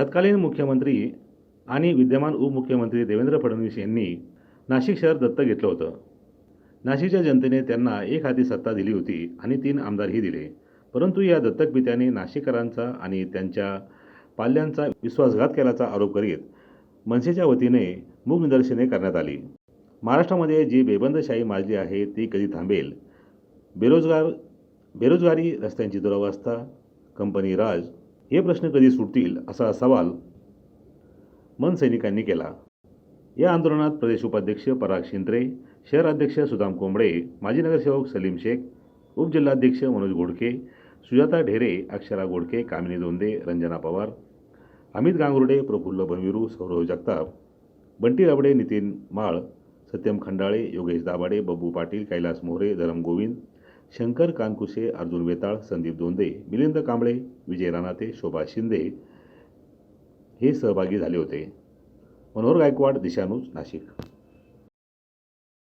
तत्कालीन मुख्यमंत्री आणि विद्यमान उपमुख्यमंत्री देवेंद्र फडणवीस यांनी नाशिक शहर दत्तक घेतलं होतं. नाशिकच्या जनतेने त्यांना एक हाती सत्ता दिली होती आणि तीन आमदारही दिले. परंतु या दत्तक पित्याने नाशिककरांचा आणि त्यांच्या पाल्यांचा विश्वासघात केल्याचा आरोप करीत मनसेच्या वतीने मूक निदर्शने करण्यात आली. महाराष्ट्रामध्ये जी बेबंदशाही माजली आहे ती कधी थांबेल? बेरोजगार बेरोजगारी रस्त्यांची दुरावस्था कंपनी राज हे प्रश्न कधी सुटतील असा सवाल मनसैनिकांनी केला. या आंदोलनात प्रदेश उपाध्यक्ष पराग शिंत्रे शहराध्यक्ष सुदाम कोंबडे माजी नगरसेवक सलीम शेख उपजिल्हाध्यक्ष मनोज गोडके सुजाता ढेरे अक्षरा गोडके कामिनी दोंदे रंजना पवार अमित गांगुर्डे प्रफुल्ल बनविरू सौरव जगताप बंटी रबडे नितीन माळ सत्यम खंडाळे योगेश दाभाडे बब्बू पाटील कैलास मोहरे धरम गोविंद शंकर कानकुशे अर्जुन वेताळ संदीप दोंदे मिलिंद कांबळे विजय रानाते शोभा शिंदे हे सहभागी झाले होते. मनोहर गायकवाड दिशानूज नाशिक.